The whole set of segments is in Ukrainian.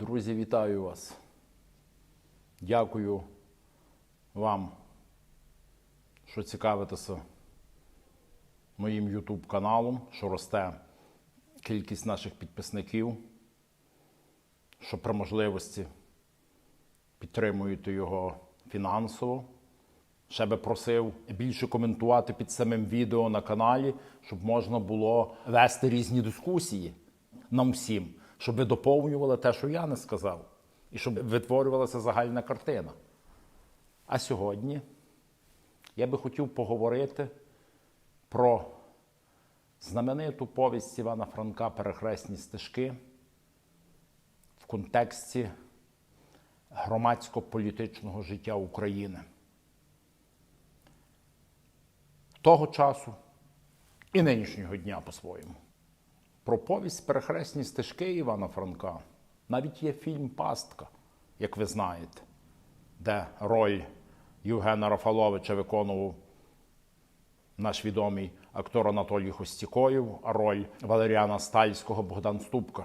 Друзі, вітаю вас. Дякую вам, що цікавитеся моїм YouTube каналом, що росте кількість наших підписників, що при можливості підтримуєте його фінансово. Ще би просив більше коментувати під самим відео на каналі, щоб можна було вести різні дискусії нам всім, щоб ви доповнювали те, що я не сказав, і щоб витворювалася загальна картина. А сьогодні я би хотів поговорити про знамениту повість Івана Франка Перехресні стежки в контексті громадсько-політичного життя України того часу і нинішнього дня по-своєму. Про повість перехресні стежки Івана Франка. Навіть є фільм Пастка, як ви знаєте, де роль Євгена Рафаловича виконував наш відомий актор Анатолій Хостікоєв, а роль Валеріана Стальського Богдан Ступка.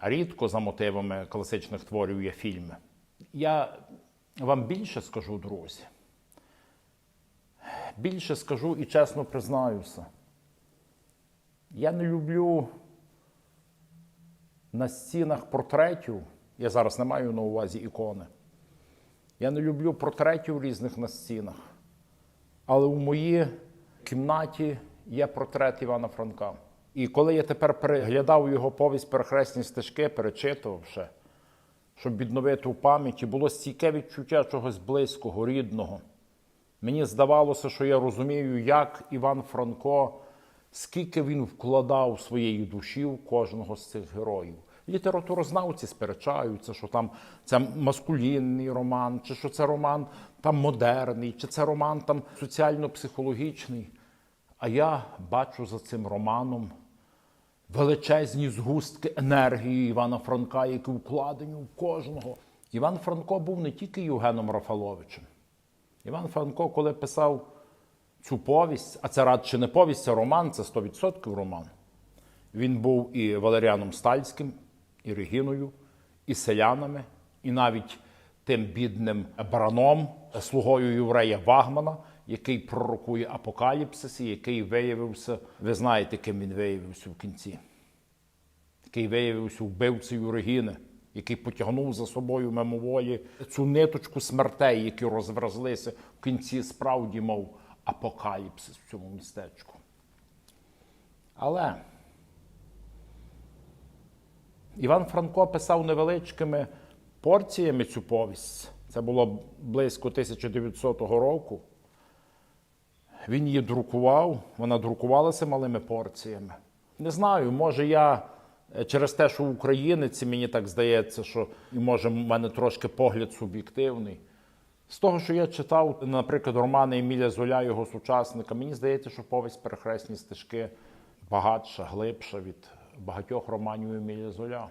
Рідко за мотивами класичних творів є фільми. Я вам більше скажу, друзі. Більше скажу і чесно признаюся. Я не люблю на стінах портретів. Я зараз не маю на увазі ікони. Я не люблю портретів різних на стінах. Але у моїй кімнаті є портрет Івана Франка. І коли я тепер переглядав його повість перехресні стежки, перечитував ще, щоб відновити у пам'яті, було стійке відчуття чогось близького, рідного. Мені здавалося, що я розумію, як Іван Франко, скільки він вкладав своєї душі в кожного з цих героїв. Літературознавці сперечаються, що там це маскулінний роман, чи що це роман там модерний, чи це роман там соціально-психологічний. А я бачу за цим романом величезні згустки енергії Івана Франка, які вкладені в кожного. Іван Франко був не тільки Євгеном Рафаловичем. Іван Франко, коли писав цю повість, а це радше не повість, це роман, це 100% роман. Він був і Валеріаном Стальським, і Регіною, і селянами, і навіть тим бідним бараном, слугою єврея Вагмана, який пророкує апокаліпсис, і який виявився, ви знаєте, ким він виявився в кінці, який виявився вбивцею Регіни який потягнув за собою мимоволі цю ниточку смертей, які розвразлися в кінці справді, мов апокаліпсис в цьому містечку. Але Іван Франко писав невеличкими порціями цю повість. Це було близько 1900 року. Він її друкував, вона друкувалася малими порціями. Не знаю, може я через те, що українець, мені так здається, що і може в мене трошки погляд суб'єктивний. З того, що я читав, наприклад, романи Еміля Золя, його сучасника, мені здається, що повість перехресні стежки багатша, глибша від багатьох романів Еміля Золя,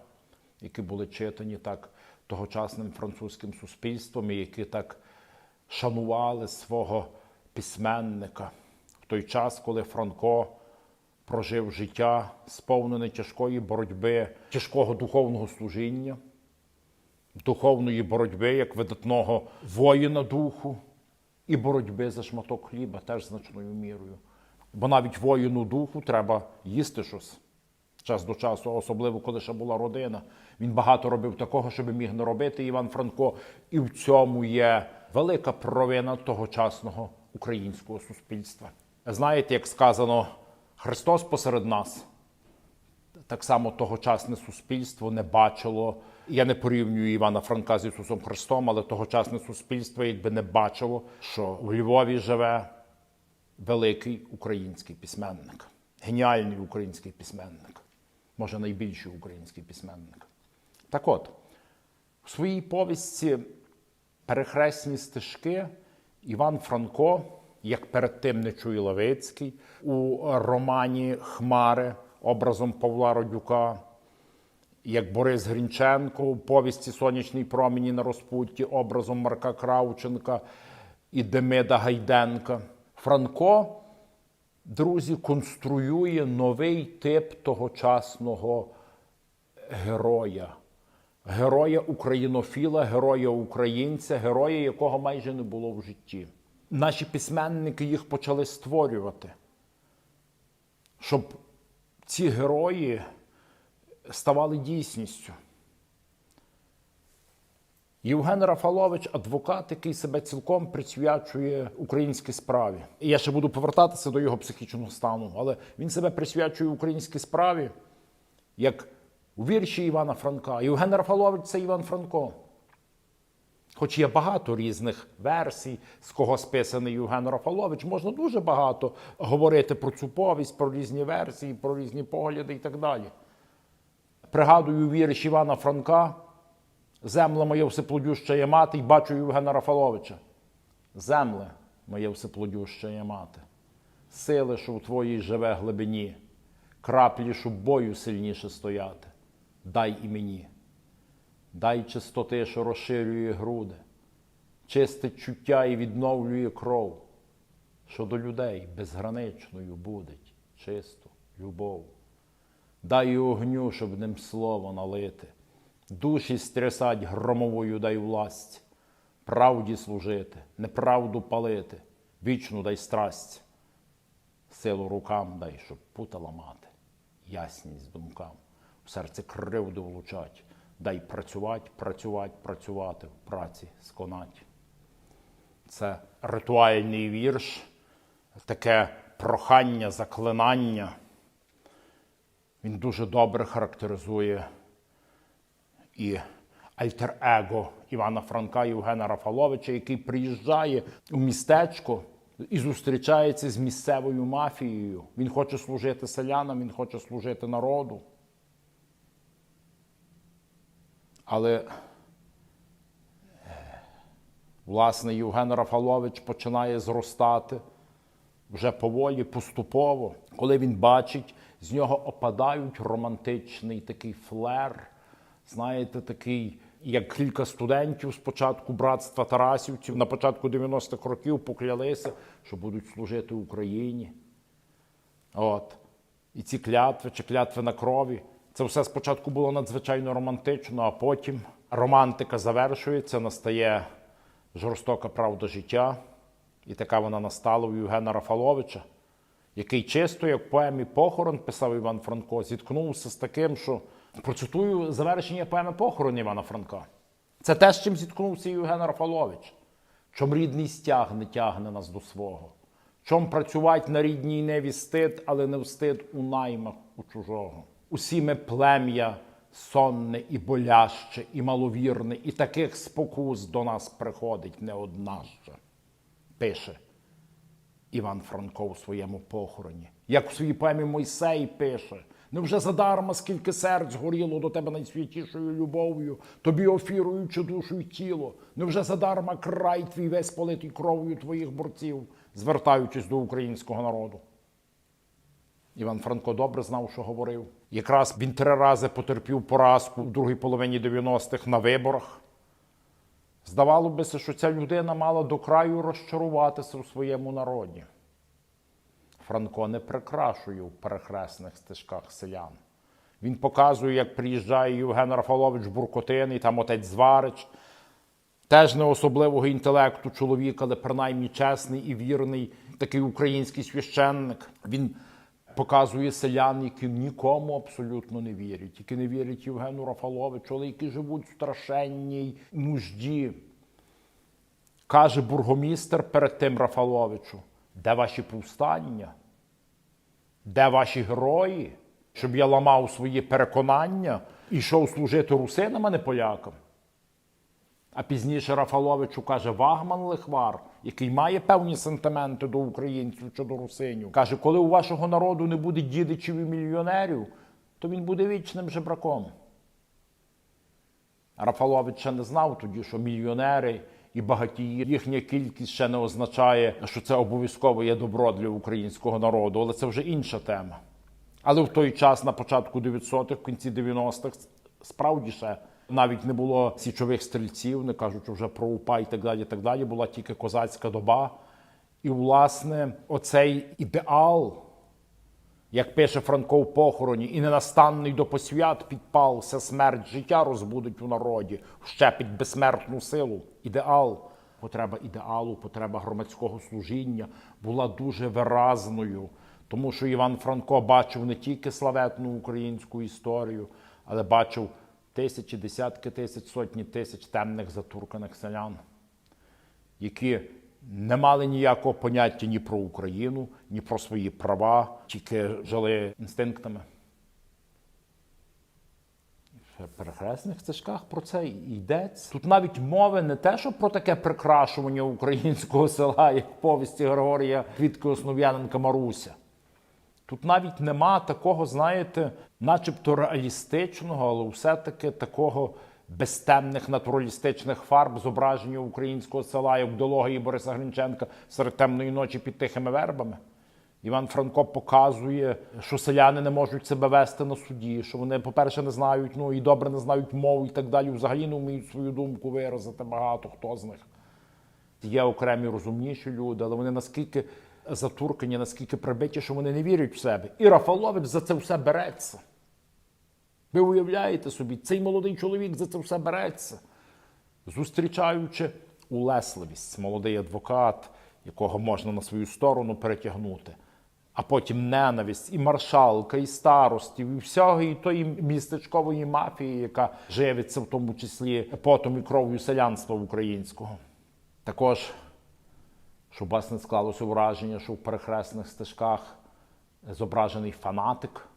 які були читані так тогочасним французьким суспільством, і які так шанували свого письменника. В той час, коли Франко прожив життя, сповнене тяжкої боротьби, тяжкого духовного служіння, духовної боротьби як видатного воїна духу, і боротьби за шматок хліба теж значною мірою. Бо навіть воїну духу треба їсти щось час до часу, особливо коли ще була родина. Він багато робив такого, щоб міг не робити Іван Франко. І в цьому є велика провина тогочасного українського суспільства. Знаєте, як сказано, Христос посеред нас. Так само тогочасне суспільство не бачило. Я не порівнюю Івана Франка з Ісусом Христом, але тогочасне суспільство якби не бачило, що в Львові живе великий український письменник, геніальний український письменник, може найбільший український письменник. Так от, у своїй повісті перехресні стежки Іван Франко як перед тим Нечуй Левицький у романі Хмари образом Павла Родюка, як Борис Грінченко у повісті Сонячний промені на розпутті образом Марка Кравченка і Демида Гайденка. Франко, друзі, конструює новий тип тогочасного героя. Героя українофіла, героя українця, героя, якого майже не було в житті. Наші письменники їх почали створювати, щоб ці герої ставали дійсністю. Євген Рафалович адвокат, який себе цілком присвячує українській справі. І я ще буду повертатися до його психічного стану, але він себе присвячує українській справі, як у вірші Івана Франка. Євген Рафалович це Іван Франко. Хоч є багато різних версій, з кого списаний Євген Рафалович, можна дуже багато говорити про цю повість, про різні версії, про різні погляди і так далі. Пригадую вірш Івана Франка. Земле моє всеплодюща є мати, і бачу Євгена Рафаловича. Земле моє всеплодюща є мати. Сили, що в твоїй живе глибині, краплі, щоб бою сильніше стояти. Дай і мені. Дай чистоти, що розширює груди, чистить чуття і відновлює кров, що до людей безграничною будить чисту любов. Дай огню, щоб ним слово налити, душі стрясать громовою дай власть, правді служити, неправду палити, вічну дай страсть, силу рукам дай, щоб пута ламати, ясність думкам, в серце кривду влучать, дай працювати, працювати, працювати, в праці сконать. Це ритуальний вірш, таке прохання, заклинання. Він дуже добре характеризує і альтер-его Івана Франка Євгена Рафаловича, який приїжджає у містечко і зустрічається з місцевою мафією. Він хоче служити селянам, він хоче служити народу. Але е, власне Євген Рафалович починає зростати вже поволі, поступово, коли він бачить, з нього опадають романтичний такий флер, знаєте, такий, як кілька студентів спочатку братства Тарасівців на початку 90-х років поклялися, що будуть служити Україні. От. І ці клятви чи клятви на крові. Це все спочатку було надзвичайно романтично, а потім романтика завершується, настає жорстока правда життя. І така вона настала у Євгена Рафаловича, який чисто, як поемі Похорон, писав Іван Франко, зіткнувся з таким, що процитую завершення поеми Похорон Івана Франка. Це те, з чим зіткнувся Євген Рафалович. Чом рідний стяг не тягне нас до свого. Чом працювати на рідній неві стид, але не встид у наймах у чужого. Усі ми плем'я сонне і боляще, і маловірне, і таких спокус до нас приходить не одна ще пише Іван Франко у своєму похороні. Як у своїй поемі Мойсей пише: невже задарма, скільки серць горіло до тебе найсвятішою любов'ю, тобі офіруючи душу й тіло, невже задарма край твій весь политий кров'ю твоїх борців, звертаючись до українського народу. Іван Франко добре знав, що говорив. Якраз він три рази потерпів поразку в другій половині 90-х на виборах. Здавало би, що ця людина мала до краю розчаруватися у своєму народі. Франко не прикрашує в перехресних стежках селян. Він показує, як приїжджає Євген Рафалович Буркотин, і там отець Зварич, теж не особливого інтелекту чоловік, але принаймні чесний і вірний, такий український священник. Він показує селян, які нікому абсолютно не вірять, які не вірять Євгену Рафаловичу, але які живуть в страшенній нужді. Каже бургомістер перед тим Рафаловичу, де ваші повстання? Де ваші герої? Щоб я ламав свої переконання і йшов служити русинам, а не полякам. А пізніше Рафаловичу каже Вагман Лихвар, який має певні сентименти до українців чи до русинів. Каже, коли у вашого народу не буде дідичів і мільйонерів, то він буде вічним жебраком. Рафалович ще не знав тоді, що мільйонери і багатії, їхня кількість ще не означає, що це обов'язково є добро для українського народу, але це вже інша тема. Але в той час, на початку 900-х, в кінці 90-х, справді ще навіть не було січових стрільців, не кажучи вже про УПА і так далі. так далі. Була тільки козацька доба. І, власне, оцей ідеал Як пише Франко в похороні, і ненастанний до посвят підпался, смерть життя розбудить у народі, вщепить безсмертну силу. Ідеал, потреба ідеалу, потреба громадського служіння була дуже виразною, тому що Іван Франко бачив не тільки славетну українську історію, але бачив тисячі, десятки тисяч, сотні тисяч темних затурканих селян які не мали ніякого поняття ні про Україну, ні про свої права, тільки жили інстинктами. В перехресних стежках про це йдеться. Тут навіть мови не те, що про таке прикрашування українського села, як в повісті Григорія Квітки Основ'яненка Маруся. Тут навіть нема такого, знаєте, начебто реалістичного, але все-таки такого безтемних натуралістичних фарб зображення українського села, як в дології Бориса Гринченка серед темної ночі під тихими вербами. Іван Франко показує, що селяни не можуть себе вести на суді, що вони, по-перше, не знають, ну і добре не знають мову і так далі. Взагалі не вміють свою думку виразити багато хто з них. Є окремі розумніші люди, але вони наскільки затуркані, наскільки прибиті, що вони не вірять в себе. І Рафалович за це все береться. Ви уявляєте собі, цей молодий чоловік за це все береться, зустрічаючи улесливість, молодий адвокат, якого можна на свою сторону перетягнути, а потім ненависть і маршалка, і старостів, і всього і тої містечкової мафії, яка живиться в тому числі потом і кров'ю селянства українського. Також, щоб у вас не склалося враження, що в перехресних стежках зображений фанатик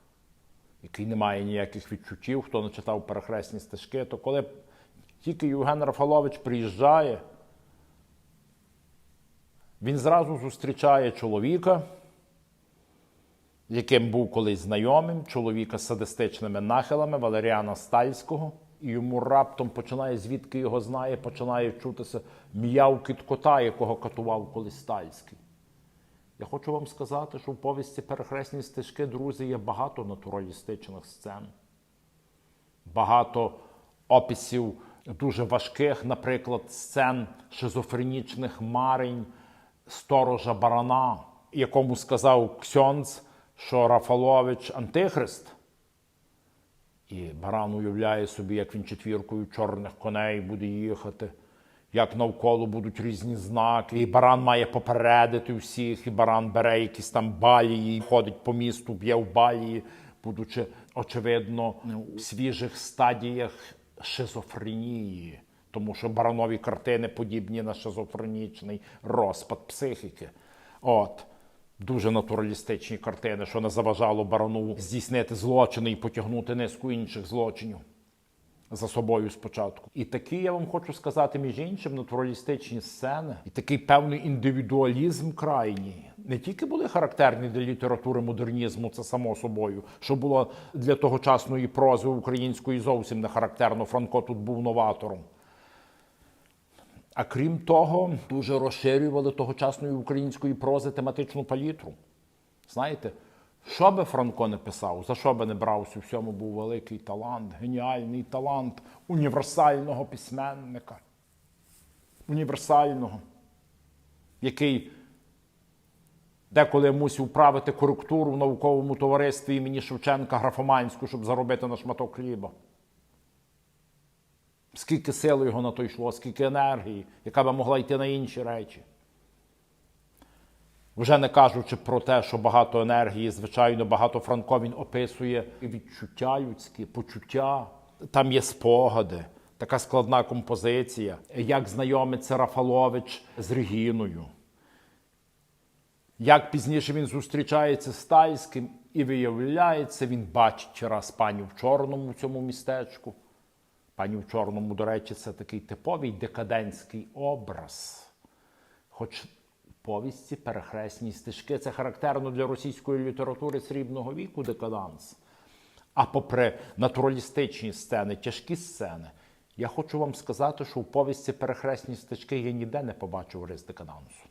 який не має ніяких відчуттів, хто не читав перехресні стежки, то коли тільки Євген Рафалович приїжджає, він зразу зустрічає чоловіка, яким був колись знайомим, чоловіка з садистичними нахилами Валеріана Стальського. І йому раптом починає, звідки його знає, починає чутися м'явкіт кота, якого катував колись Стальський. Я хочу вам сказати, що в повісті перехресні стежки, друзі, є багато натуралістичних сцен, багато описів дуже важких, наприклад, сцен шизофренічних марень сторожа барана, якому сказав Ксьонц, що Рафалович антихрист. І баран уявляє собі, як він четвіркою чорних коней буде їхати як навколо будуть різні знаки, і баран має попередити всіх, і баран бере якісь там балії, ходить по місту, б'є в балії, будучи, очевидно, у свіжих стадіях шизофренії, тому що баранові картини подібні на шизофренічний розпад психіки. От. Дуже натуралістичні картини, що не заважало барону здійснити злочини і потягнути низку інших злочинів за собою спочатку. І такі, я вам хочу сказати, між іншим, натуралістичні сцени, і такий певний індивідуалізм крайній. Не тільки були характерні для літератури модернізму, це само собою, що було для тогочасної прози української зовсім не характерно. Франко тут був новатором. А крім того, дуже розширювали тогочасної української прози тематичну палітру. Знаєте, що би Франко не писав, за що би не брався, у всьому був великий талант, геніальний талант універсального письменника. Універсального, який деколи мусив правити коректуру в науковому товаристві імені Шевченка Графоманську, щоб заробити на шматок хліба. Скільки сили його на то йшло, скільки енергії, яка би могла йти на інші речі. Вже не кажучи про те, що багато енергії, звичайно, багато Франко він описує відчуття людські, почуття. Там є спогади, така складна композиція, як знайомиться Рафалович з Регіною. Як пізніше він зустрічається з Тальським і виявляється, він бачить раз пані в чорному в цьому містечку. Пані в чорному, до речі, це такий типовий декадентський образ. Хоч повісті, перехресні стежки. Це характерно для російської літератури срібного віку декаданс. А попри натуралістичні сцени, тяжкі сцени, я хочу вам сказати, що в повісті перехресні стежки я ніде не побачив рис декадансу.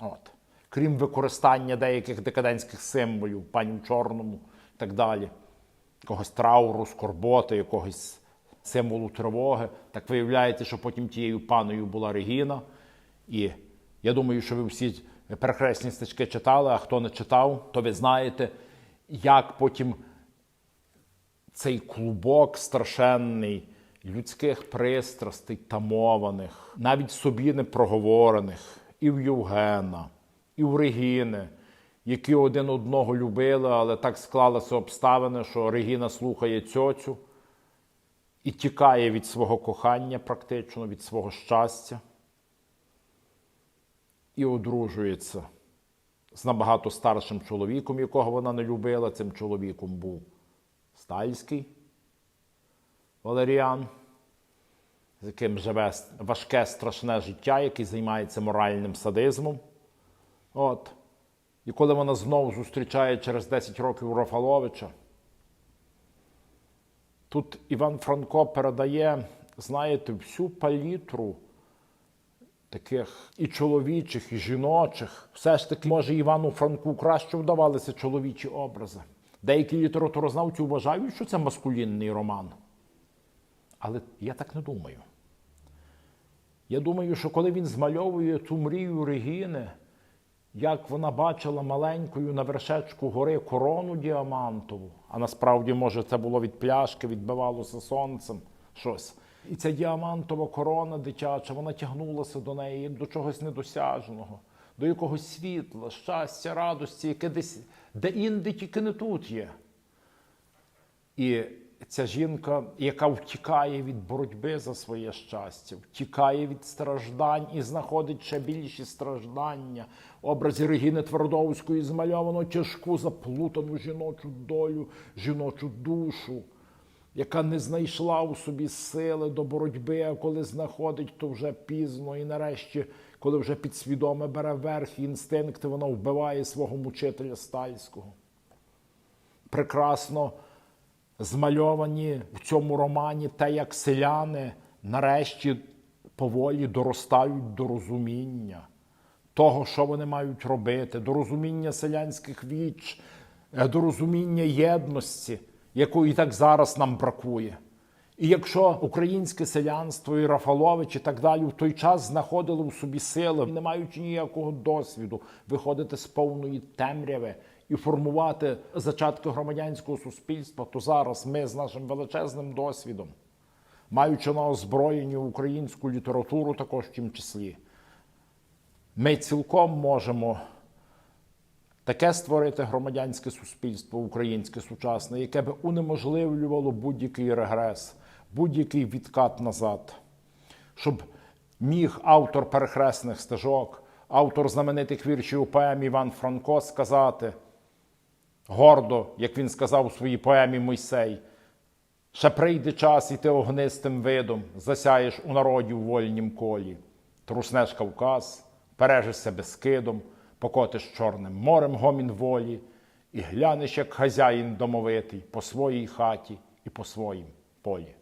От. Крім використання деяких декадентських символів, пані в чорному і так далі, якогось трауру, скорботи, якогось символу тривоги, так виявляється, що потім тією паною була Регіна. І я думаю, що ви всі Ви перехресні читали, а хто не читав, то ви знаєте, як потім цей клубок страшенний людських пристрастей, тамованих, навіть собі не проговорених, і в Євгена, і в Регіни, які один одного любили, але так склалися обставини, що Регіна слухає цьоцю і тікає від свого кохання, практично, від свого щастя, і одружується з набагато старшим чоловіком, якого вона не любила. Цим чоловіком був Стальський Валеріан, з яким живе важке страшне життя, який займається моральним садизмом. От. І коли вона знову зустрічає через 10 років Рафаловича, тут Іван Франко передає, знаєте, всю палітру таких і чоловічих, і жіночих. Все ж таки, може, Івану Франку краще вдавалися чоловічі образи. Деякі літературознавці вважають, що це маскулінний роман. Але я так не думаю. Я думаю, що коли він змальовує ту мрію Регіни, як вона бачила маленькою на вершечку гори корону діамантову, а насправді, може, це було від пляшки, відбивалося сонцем щось. І ця діамантова корона дитяча, вона тягнулася до неї до чогось недосяжного, до якогось світла, щастя, радості, яке десь де інде тільки не тут є. І ця жінка, яка втікає від боротьби за своє щастя, втікає від страждань і знаходить ще більші страждання. Образі Регіни Твардовської змальовано тяжку заплутану жіночу долю, жіночу душу, яка не знайшла у собі сили до боротьби, а коли знаходить, то вже пізно. І нарешті, коли вже підсвідоме бере верх і інстинкти, вона вбиває свого мучителя Стальського. Прекрасно змальовані в цьому романі те, як селяни нарешті поволі доростають до розуміння того, що вони мають робити, до розуміння селянських віч, е, до розуміння єдності, якої так зараз нам бракує. І якщо українське селянство і Рафалович і так далі в той час знаходили в собі сили, не маючи ніякого досвіду, виходити з повної темряви і формувати зачатки громадянського суспільства, то зараз ми з нашим величезним досвідом, маючи на озброєнні українську літературу, також в тім числі, ми цілком можемо таке створити громадянське суспільство українське сучасне, яке би унеможливлювало будь-який регрес, будь-який відкат назад, щоб міг автор перехресних стежок, автор знаменитих віршів поем Іван Франко сказати гордо, як він сказав у своїй поемі Мойсей. Ще прийде час, і ти огнистим видом засяєш у народі в вольнім колі, труснеш Кавказ, пережишся безкидом, покотиш Чорним морем гомін волі, і глянеш, як хазяїн домовитий по своїй хаті і по своїм полі.